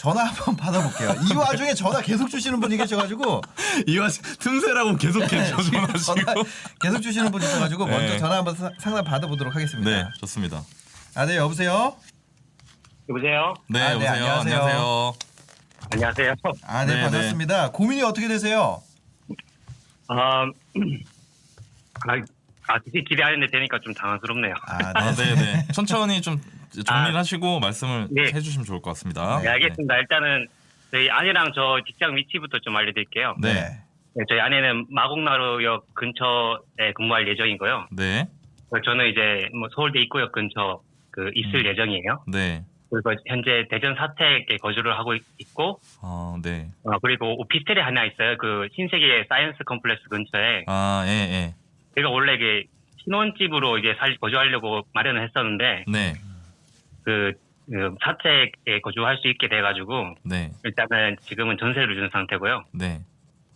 전화 한번 받아볼게요. 이 와중에 전화 계속 주시는 분이 계셔가지고 이거 틈새라고 계속해 네, 전화. 계속 주시는 분이 있어가지고 네. 먼저 전화 한번 사- 상담 받아보도록 하겠습니다. 네, 좋습니다. 아, 네, 여보세요? 여보세요? 네, 아, 네, 여보세요. 안녕하세요. 안녕하세요. 안녕하세요. 아, 네, 네, 반갑습니다. 고민이 어떻게 되세요? 아, 아, 아, 되게 기대하는데 되니까 좀 당황스럽네요. 아, 아, 네, 네. 천천히 좀 정리를 아, 하시고 말씀을 네. 해주시면 좋을 것 같습니다. 네, 알겠습니다. 일단은 저희 아내랑 저 직장 위치부터 좀 알려드릴게요. 네. 네. 네, 저희 아내는 마곡나루역 근처에 근무할 예정이고요. 네, 저는 이제 뭐 서울대 입구역 근처 그 있을 음. 예정이에요. 네. 그리고 현재 대전 사택에 거주를 하고 있- 있고, 어, 네. 어, 그리고 오피스텔이 하나 있어요. 그 신세계 사이언스 컴플렉스 근처에. 아, 예, 예. 제가 원래 이게 신혼집으로 이제 살 거주하려고 마련을 했었는데, 네, 그, 그 사택에 거주할 수 있게 돼가지고 네, 일단은 지금은 전세를 준 상태고요. 네.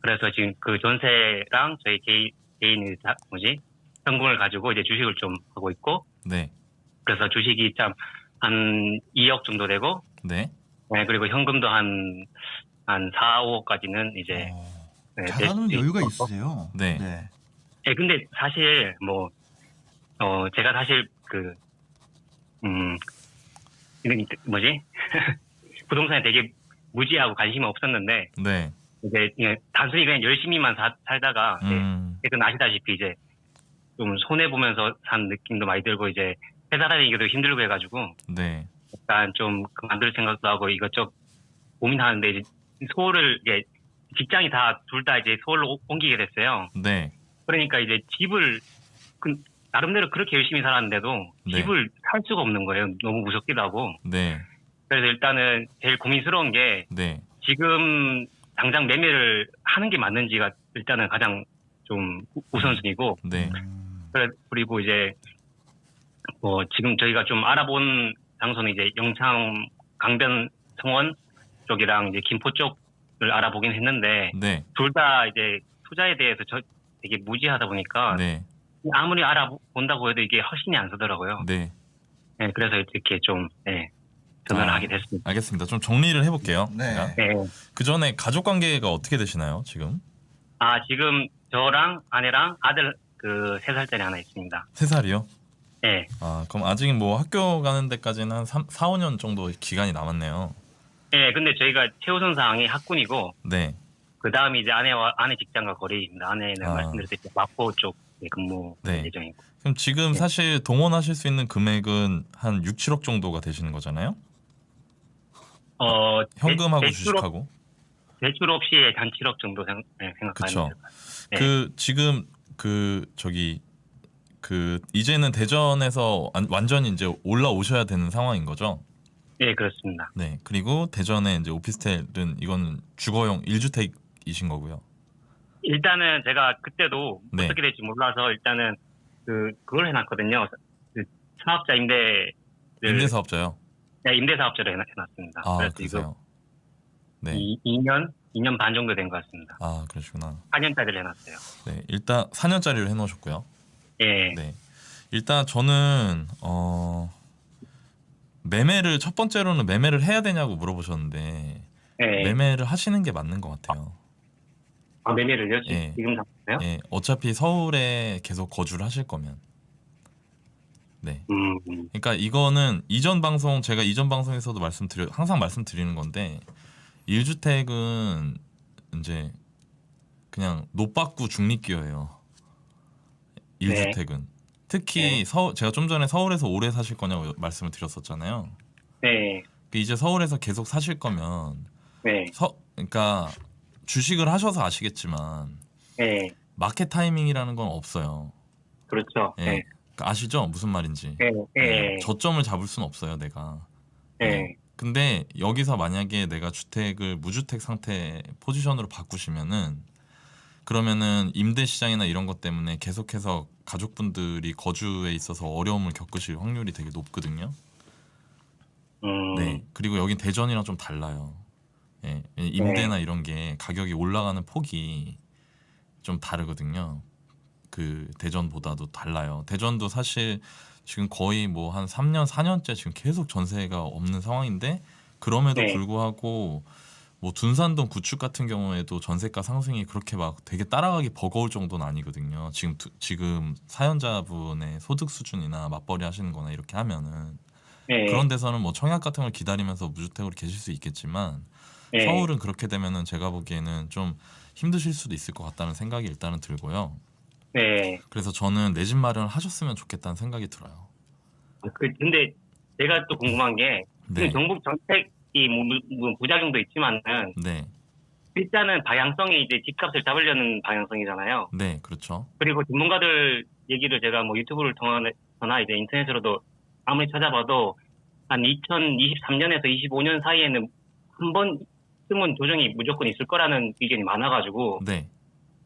그래서 지금 그 전세랑 저희 개인 개인 자- 뭐지 현금을 가지고 이제 주식을 좀 하고 있고 네, 그래서 주식이 참한 2억 정도 되고 네. 네, 그리고 현금도 한한 4, 5억까지는 이제 어, 네, 잘하는 낼수 여유가. 있으세요. 네. 네. 네, 근데 사실 뭐, 어, 제가 사실 그, 음, 뭐지? 부동산에 되게 무지하고 관심이 없었는데, 네. 이제 그냥 단순히 그냥 열심히만 사- 살다가, 이제 음, 최근 아시다시피 이제 좀 손해 보면서 산 느낌도 많이 들고, 이제 회사 다니기도 힘들고 해가지고, 네. 약간 좀 그만둘 생각도 하고 이것저것 고민하는데, 이제 서울을, 이제 직장이 다, 둘 다 이제 서울로 오- 옮기게 됐어요. 네. 그러니까 이제 집을 그 나름대로 그렇게 열심히 살았는데도 네. 집을 살 수가 없는 거예요. 너무 무섭기도 하고. 네. 그래서 일단은 제일 고민스러운 게 네. 지금 당장 매매를 하는 게 맞는지가 일단은 가장 좀 우- 우선순위고 네. 음, 그래- 그리고 이제 뭐 지금 저희가 좀 알아본 장소는 이제 영창 강변 성원 쪽이랑 이제 김포 쪽을 알아보긴 했는데 네. 둘 다 이제 투자에 대해서 저 되게 무지하다 보니까 네. 아무리 알아본다고 해도 이게 훨씬이 안 서더라고요. 네. 네, 그래서 이렇게 좀, 네, 전화를 아. 하게 됐습니다. 알겠습니다. 좀 정리를 해볼게요. 네. 제가. 네. 그 전에 가족 관계가 어떻게 되시나요, 지금? 아, 지금 저랑 아내랑 아들 그 세 살짜리 하나 있습니다. 세 살이요? 네. 아, 그럼 아직 뭐 학교 가는 데까지는 한 3, 4, 5년 정도 기간이 남았네요. 네, 근데 저희가 최우선 사항이 학군이고, 네. 그 다음에 이제 아내와, 아내 직장과 거리입니다. 아내는 아. 말씀드렸듯이 마포 쪽에 근무 네. 예정이고. 그럼 지금 사실 동원하실 수 있는 금액은 한 6, 7억 정도가 되시는 거잖아요? 어, 현금하고 대, 대출, 없- 주식하고. 대출 없이 한 7억 정도 생, 네, 생각하면 그쵸. 될것 같아요. 네. 그 지금 그 저기 그 이제는 대전에서 완- 완전히 이제 올라오셔야 되는 상황인 거죠? 네, 그렇습니다. 네. 그리고 대전에 이제 오피스텔은 이건 주거용 1주택이신 거고요. 일단은 제가 그때도 네. 어떻게 될지 몰라서 일단은 그, 그걸 해놨거든요. 그 사업자 임대, 임대 사업자요. 네, 임대사업자로 해놨, 해놨습니다. 아, 그래서 그러세요. 네. 이, 2년, 2년 반 정도 된 것 같습니다. 아, 그러시구나. 4년짜리를 해놨어요. 네. 일단 4년짜리로 해 놓으셨고요. 예. 네. 일단 저는 어 매매를 첫 번째로는 매매를 해야 되냐고 물어보셨는데 예. 매매를 하시는 게 맞는 것 같아요. 아, 매매를요? 지- 예. 지금 상태요? 예, 어차피 서울에 계속 거주를 하실 거면. 네. 음, 음. 그러니까 이거는 이전 방송 제가 이전 방송에서도 말씀드려 항상 말씀드리는 건데 1주택은 이제 그냥 노받고 중립기여예요. 1주택은 특히 네. 서 제가 좀 전에 서울에서 오래 사실 거냐고 말씀을 드렸었잖아요. 네. 그 이제 서울에서 계속 사실 거면 네. 서 그러니까 주식을 하셔서 아시겠지만 네. 마켓 타이밍이라는 건 없어요. 그렇죠. 예. 네. 그러니까 아시죠? 무슨 말인지. 네. 예, 네. 저점을 잡을 수는 없어요, 내가. 네. 근데 여기서 만약에 내가 주택을 무주택 상태 포지션으로 바꾸시면은 그러면은 임대 시장이나 이런 것 때문에 계속해서 가족분들이 거주에 있어서 어려움을 겪으실 확률이 되게 높거든요. 음. 네. 그리고 여긴 대전이랑 좀 달라요. 예. 임대나 이런 게 가격이 올라가는 폭이 좀 다르거든요. 그 대전보다도 달라요. 대전도 사실 지금 거의 뭐 한 3년, 4년째 지금 계속 전세가 없는 상황인데 그럼에도 네. 불구하고 뭐 둔산동 구축 같은 경우에도 전세가 상승이 그렇게 막 되게 따라가기 버거울 정도는 아니거든요. 지금 두- 지금 사연자분의 소득 수준이나 맞벌이 하시는 거나 이렇게 하면은 네. 그런 데서는 뭐 청약 같은 걸 기다리면서 무주택으로 계실 수 있겠지만 네. 서울은 그렇게 되면은 제가 보기에는 좀 힘드실 수도 있을 것 같다는 생각이 일단은 들고요. 네. 그래서 저는 내 집 마련을 하셨으면 좋겠다는 생각이 들어요. 그 근데 제가 또 궁금한 게 네, 지금 정부 정책이 뭐, 뭐 부작용도 있지만은 네, 일단은 방향성이 이제 집값을 잡으려는 방향성이잖아요. 네, 그렇죠. 그리고 전문가들 얘기를 제가 뭐 유튜브를 통해서나 이제 인터넷으로도 아무리 찾아봐도 한 2023년에서 25년 사이에는 한 번 쯤은 조정이 무조건 있을 거라는 의견이 많아가지고 네,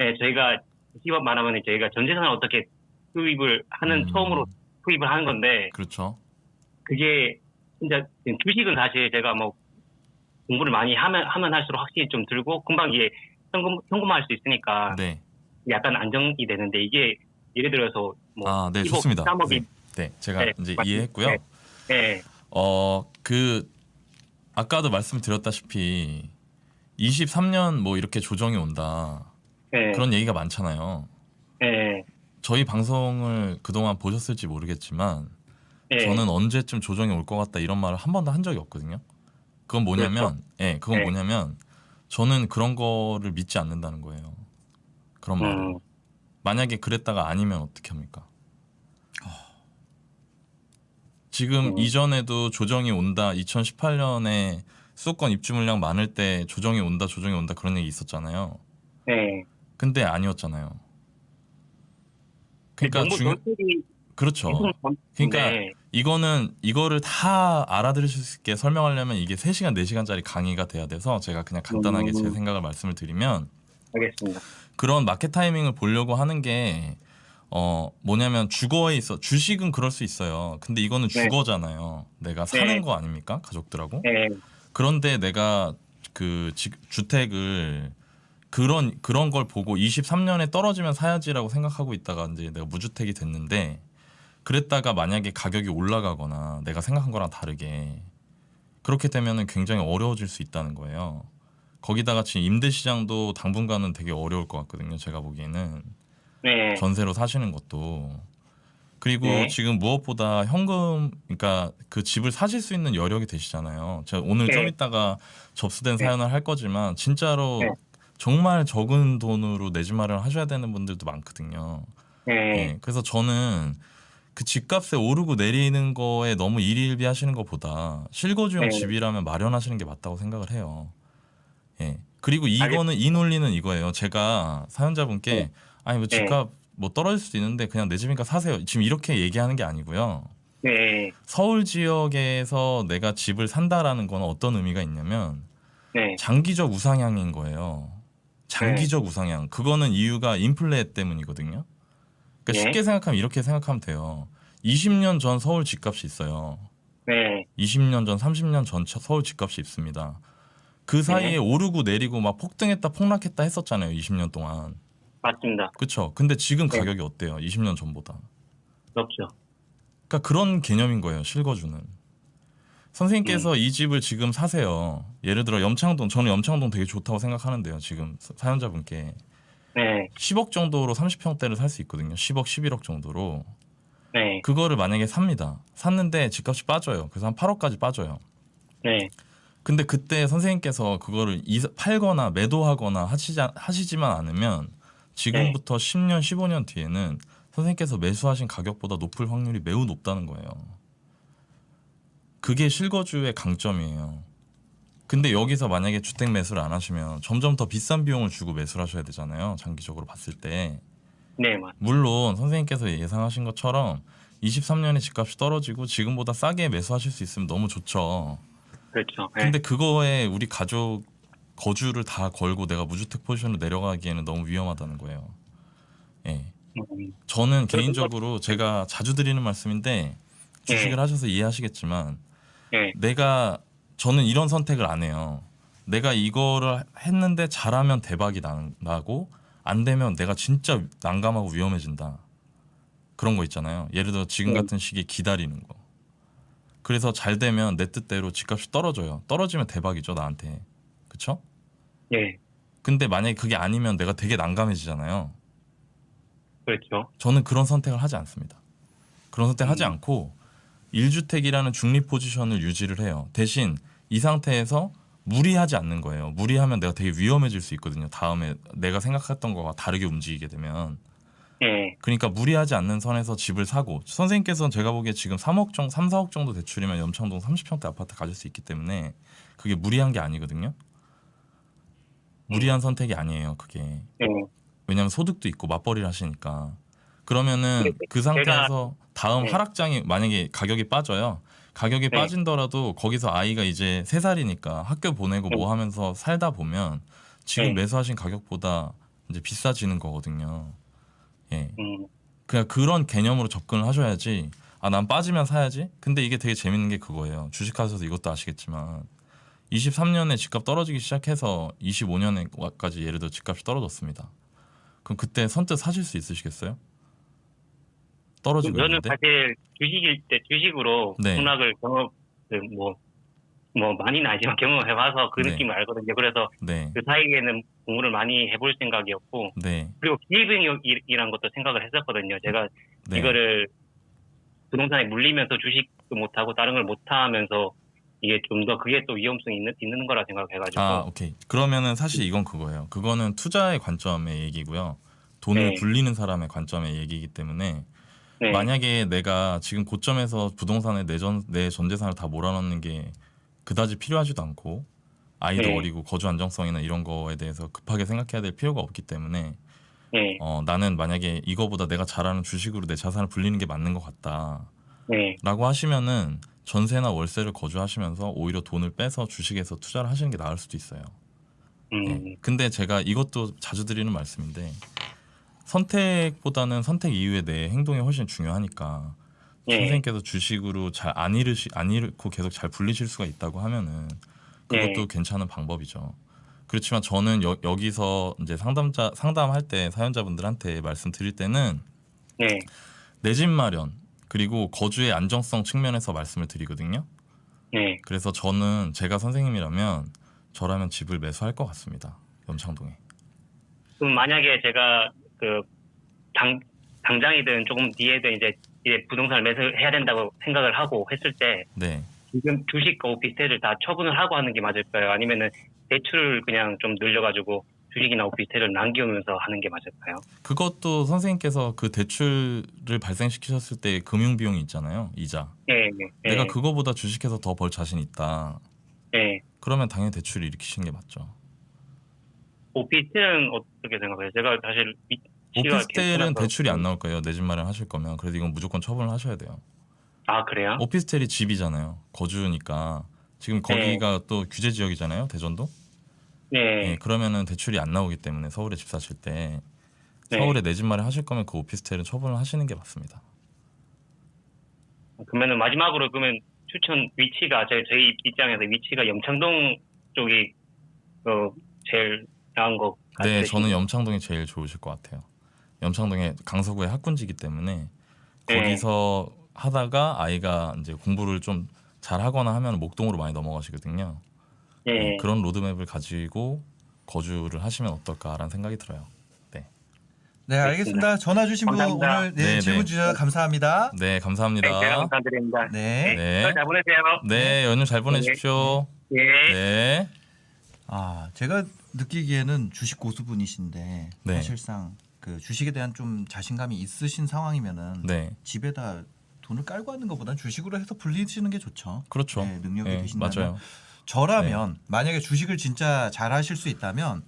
예, 저희가 시업 말하면 저희가 전 재산을 어떻게 투입을 하는 음. 처음으로 투입을 하는 건데 그렇죠. 그게 진짜 주식은 사실 제가 뭐 공부를 많이 하면 하면 할수록 확실히 좀 들고 금방 이게 현금 현금화할 수 있으니까 네, 약간 안정이 되는데 이게 예를 들어서 뭐 아, 네, 15, 좋습니다. 13억이 네, 네, 제가 네, 이제 맞- 이해했고요. 네. 예, 어, 그 아까도 말씀드렸다시피 23년 뭐 이렇게 조정이 온다 예, 그런 얘기가 많잖아요. 예, 저희 방송을 그동안 보셨을지 모르겠지만 예, 저는 언제쯤 조정이 올 것 같다 이런 말을 한 번도 한 적이 없거든요. 그건 뭐냐면, 예, 그건 네. 뭐냐면 저는 그런 거를 믿지 않는다는 거예요. 그런 말. 음, 만약에 그랬다가 아니면 어떻게 합니까? 지금 음. 이전에도 조정이 온다. 2018년에 수도권 입주 물량 많을 때 조정이 온다, 조정이 온다 그런 얘기 있었잖아요. 예. 근데 아니었잖아요. 그러니까 정부 중 정책이 그렇죠. 계속 그러니까 네, 이거는 이거를 다 알아들으실 수 있게 설명하려면 이게 3시간, 4시간짜리 강의가 돼야 돼서 제가 그냥 간단하게 제 음. 생각을 말씀을 드리면 알겠습니다. 그런 마켓 타이밍을 보려고 하는 게 어, 뭐냐면 주거에 있어 주식은 그럴 수 있어요. 근데 이거는 네. 주거잖아요. 내가 사는 네. 거 아닙니까? 가족들하고. 예, 그런데 내가 그 지- 주택을 그런 그런 걸 보고 23년에 떨어지면 사야지라고 생각하고 있다가 이제 내가 무주택이 됐는데 그랬다가 만약에 가격이 올라가거나 내가 생각한 거랑 다르게 그렇게 되면은 굉장히 어려워질 수 있다는 거예요. 거기다가 지금 임대 시장도 당분간은 되게 어려울 것 같거든요. 제가 보기에는 네, 전세로 사시는 것도 그리고 네. 지금 무엇보다 현금 그러니까 그 집을 사실 수 있는 여력이 되시잖아요. 제가 오늘 네. 좀 이따가 접수된 네. 사연을 할 거지만 진짜로 네. 정말 적은 돈으로 내 집 마련을 하셔야 되는 분들도 많거든요. 예, 예, 그래서 저는 그 집값에 오르고 내리는 거에 너무 일일비 하시는 것보다 실거주용 네. 집이라면 마련하시는 게 맞다고 생각을 해요. 예. 그리고 이거는 이 논리는 이거예요. 제가 사연자분께 네. 아니 뭐 네. 집값 뭐 떨어질 수도 있는데 그냥 내 집이니까 사세요. 지금 이렇게 얘기하는 게 아니고요. 네, 서울 지역에서 내가 집을 산다라는 건 어떤 의미가 있냐면 네, 장기적 우상향인 거예요. 장기적 우상향. 그거는 이유가 인플레 때문이거든요. 그러니까 네. 쉽게 생각하면 이렇게 생각하면 돼요. 20년 전 서울 집값이 있어요. 네, 20년 전, 30년 전 처- 서울 집값이 있습니다. 그 사이에 네. 오르고 내리고 막 폭등했다 폭락했다 했었잖아요. 20년 동안. 맞습니다. 그렇죠. 근데 지금 네. 가격이 어때요? 20년 전보다. 높죠. 그러니까 그런 개념인 거예요. 실거주는. 선생님께서 이 집을 지금 사세요. 예를 들어 염창동, 저는 염창동 되게 좋다고 생각하는데요. 지금 사- 사연자분께 네, 10억 정도로 30평대를 살 수 있거든요. 10억, 11억 정도로. 네, 그거를 만약에 삽니다. 샀는데 집값이 빠져요. 그래서 한 8억까지 빠져요. 네, 근데 그때 선생님께서 그거를 이- 팔거나 매도하거나 하시지, 하시지만 않으면 지금부터 10년, 15년 뒤에는 선생님께서 매수하신 가격보다 높을 확률이 매우 높다는 거예요. 그게 실거주의 강점이에요. 근데 여기서 만약에 주택 매수를 안 하시면 점점 더 비싼 비용을 주고 매수를 하셔야 되잖아요. 장기적으로 봤을 때. 네, 맞. 물론 선생님께서 예상하신 것처럼 23년에 집값이 떨어지고 지금보다 싸게 매수하실 수 있으면 너무 좋죠. 그렇죠. 네, 근데 그거에 우리 가족 거주를 다 걸고 내가 무주택 포지션으로 내려가기에는 너무 위험하다는 거예요. 예. 음, 저는 개인적으로 제가 자주 드리는 말씀인데 주식을 하셔서 이해하시겠지만 네, 내가 저는 이런 선택을 안 해요. 내가 이거를 했는데 잘하면 대박이 나- 나고 안 되면 내가 진짜 난감하고 위험해진다. 그런 거 있잖아요. 예를 들어 지금 네. 같은 시기에 기다리는 거. 그래서 잘 되면 내 뜻대로 집값이 떨어져요. 떨어지면 대박이죠 나한테. 그쵸? 예, 근데 만약에 그게 아니면 내가 되게 난감해지잖아요. 그렇죠. 저는 그런 선택을 하지 않습니다. 그런 선택을 하지 음. 않고 1주택이라는 중립 포지션을 유지를 해요. 대신 이 상태에서 무리하지 않는 거예요. 무리하면 내가 되게 위험해질 수 있거든요. 다음에 내가 생각했던 거와 다르게 움직이게 되면. 예, 그러니까 무리하지 않는 선에서 집을 사고 선생님께서는 제가 보기에 지금 3억 정도, 3, 4억 정도 대출이면 염창동 30평대 아파트 가질 수 있기 때문에 그게 무리한 게 아니거든요. 무리한 선택이 아니에요. 그게. 예, 왜냐하면 소득도 있고 맞벌이를 하시니까 그러면은 네, 그 상태에서 다음 네. 하락장이 만약에 가격이 빠져요 가격이 네. 빠진더라도 거기서 아이가 이제 세 살이니까 학교 보내고 뭐 하면서 살다 보면 지금 네. 매수하신 가격보다 이제 비싸지는 거거든요 예 음, 그냥 그런 개념으로 접근을 하셔야지 아 난 빠지면 사야지 근데 이게 되게 재밌는 게 그거예요 주식하셔서 이것도 아시겠지만 23년에 집값 떨어지기 시작해서 25년에까지 예를 들어 집값이 떨어졌습니다 그럼 그때 선뜻 사실 수 있으시겠어요? 떨어지고 저는 있는데 사실 주식일 때 주식으로 네. 문학을 경험 그뭐 뭐 많이는 아니지만 경험해봐서 그 네. 느낌을 알거든요. 그래서 네, 그 사이에는 공부를 많이 해볼 생각이었고 네, 그리고 기회비용이란 것도 생각을 했었거든요. 제가 네. 이거를 부동산에 물리면서 주식도 못하고 다른 걸 못하면서 이게 좀 더 그게 또 위험성이 있는, 있는 거라 생각해가지고. 아 오케이. 그러면은 사실 이건 그거예요. 그거는 투자의 관점의 얘기고요. 돈을 네. 굴리는 사람의 관점의 얘기이기 때문에 네, 만약에 내가 지금 고점에서 부동산에 내, 전, 내 전 재산을 다 몰아넣는 게 그다지 필요하지도 않고 아이도 네. 어리고 거주 안정성이나 이런 거에 대해서 급하게 생각해야 될 필요가 없기 때문에 네, 어, 나는 만약에 이거보다 내가 잘하는 주식으로 내 자산을 불리는 게 맞는 것 같다라고 네, 하시면은 전세나 월세를 거주하시면서 오히려 돈을 빼서 주식에서 투자를 하시는 게 나을 수도 있어요. 음, 네. 근데 제가 이것도 자주 드리는 말씀인데 선택보다는 선택 이후에 내 행동이 훨씬 중요하니까 네, 선생님께서 주식으로 잘 안 잃으시 안 잃고 계속 잘 불리실 수가 있다고 하면은 그것도 네. 괜찮은 방법이죠. 그렇지만 저는 여, 여기서 이제 상담자 상담할 때 사연자분들한테 말씀드릴 때는 네, 내집 마련 그리고 거주의 안정성 측면에서 말씀을 드리거든요. 네. 그래서 저는 제가 선생님이라면 저라면 집을 매수할 것 같습니다. 염창동에. 그럼 만약에 제가 그 당 당장이든 조금 뒤에든 이제 이제 부동산을 매수해야 된다고 생각을 하고 했을 때 네. 지금 주식과 오피스텔을 다 처분을 하고 하는 게 맞을까요? 아니면은 대출을 그냥 좀 늘려가지고 주식이나 오피스텔을 남기면서 하는 게 맞을까요? 그것도 선생님께서 그 대출을 발생시키셨을 때 금융 비용이 있잖아요. 이자. 예, 예, 예, 내가 그거보다 주식해서 더 벌 자신 있다. 예. 그러면 당연히 대출을 일으키시는 게 맞죠. 오피스텔은 어떻게 생각해요? 제가 사실 오피스텔은 괜찮아서- 대출이 안 나올 거예요. 내 집 마련 하실 거면. 그래도 이건 무조건 처분을 하셔야 돼요. 아 그래요? 오피스텔이 집이잖아요. 거주니까. 지금 거기가 또 규제 지역이잖아요. 대전도. 네, 예, 그러면은 대출이 안 나오기 때문에 서울에 집 사실 때 네. 서울에 내 집 마련 하실 거면 그 오피스텔은 처분을 하시는 게 맞습니다. 그러면은 마지막으로 그러면 추천 위치가 저희 저희 입장에서 위치가 염창동 쪽이 어 제일 나은 것 같아요. 네, 저는 염창동이 제일 좋으실 것 같아요. 염창동에 강서구의 학군지기 때문에 네. 거기서 하다가 아이가 이제 공부를 좀 잘하거나 하면 목동으로 많이 넘어가시거든요. 예. 네, 그런 로드맵을 가지고 거주를 하시면 어떨까라는 생각이 들어요. 네, 알겠습니다. 전화 주신 분 감사합니다. 오늘 네, 네, 질문 네. 주셔서 감사합니다. 네, 네, 감사합니다. 제가 감사드립니다. 네. 네. 잘 보내세요. 네, 연휴 잘 보내십시오. 예. 네. 아, 제가 느끼기에는 주식 고수분이신데 네. 사실상 그 주식에 대한 좀 자신감이 있으신 상황이면은 네. 집에다 돈을 깔고 하는 것보다는 주식으로 해서 불리시는 게 좋죠. 그렇죠. 네, 능력이 네, 되신다면 맞아요. 저라면 네. 만약에 주식을 진짜 잘 하실 수 있다면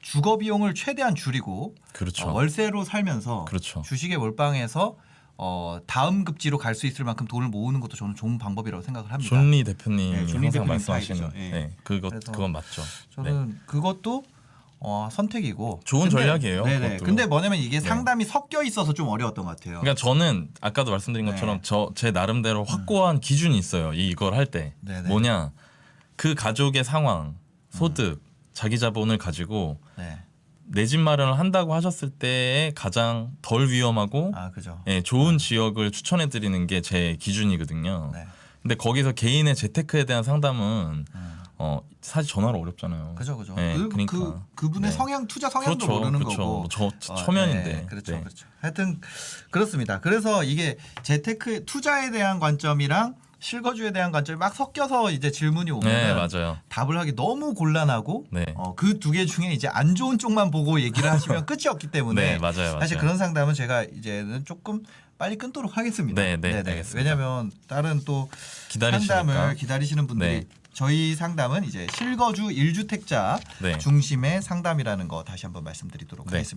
주거 비용을 최대한 줄이고 그렇죠. 어, 월세로 살면서 그렇죠. 주식에 몰빵해서 어, 다음 급지로 갈 수 있을 만큼 돈을 모으는 것도 저는 좋은 방법이라고 생각을 합니다. 존리 대표님이 네, 존리 항상 대표님 말씀하시는 타입이죠. 예. 네, 그것 그래서 그건 맞죠. 네. 저는 그것도 어, 선택이고 좋은 전략이에요, 네네. 그것도. 근데 뭐냐면 이게 네. 상담이 섞여 있어서 좀 어려웠던 것 같아요. 그러니까 저는 아까도 말씀드린 네. 것처럼 저제 나름대로 확고한 기준이 있어요. 이- 이걸 할 때. 네네. 뭐냐? 그 가족의 상황, 소득, 자기 자본을 가지고 네. 내 집 마련을 한다고 하셨을 때에 가장 덜 위험하고 아 그죠. 예, 좋은 지역을 추천해 드리는 게 제 기준이거든요. 네. 근데 거기서 개인의 재테크에 대한 상담은 음. 어 사실 전화로 어렵잖아요. 그죠 그죠. 네, 그, 그러니까. 그 그분의 네. 성향 투자 성향도 그렇죠, 모르는 그렇죠. 거고. 뭐저 어, 초면인데. 네, 그렇죠, 네. 그렇죠. 하여튼 그렇습니다. 그래서 이게 재테크 투자에 대한 관점이랑 실거주에 대한 관점이 막 섞여서 이제 질문이 오면 네, 맞아요. 답을 하기 너무 곤란하고 네. 어, 그 두 개 중에 이제 안 좋은 쪽만 보고 얘기를 하시면 끝이 없기 때문에 네, 맞아요, 맞아요. 사실 그런 상담은 제가 이제는 조금 빨리 끊도록 하겠습니다. 네, 네, 네네. 알겠습니다. 왜냐하면 다른 또 기다리시니까. 상담을 기다리시는 분들이 네. 저희 상담은 이제 실거주 1주택자 네. 중심의 상담이라는 거 다시 한번 말씀드리도록 네. 하겠습니다.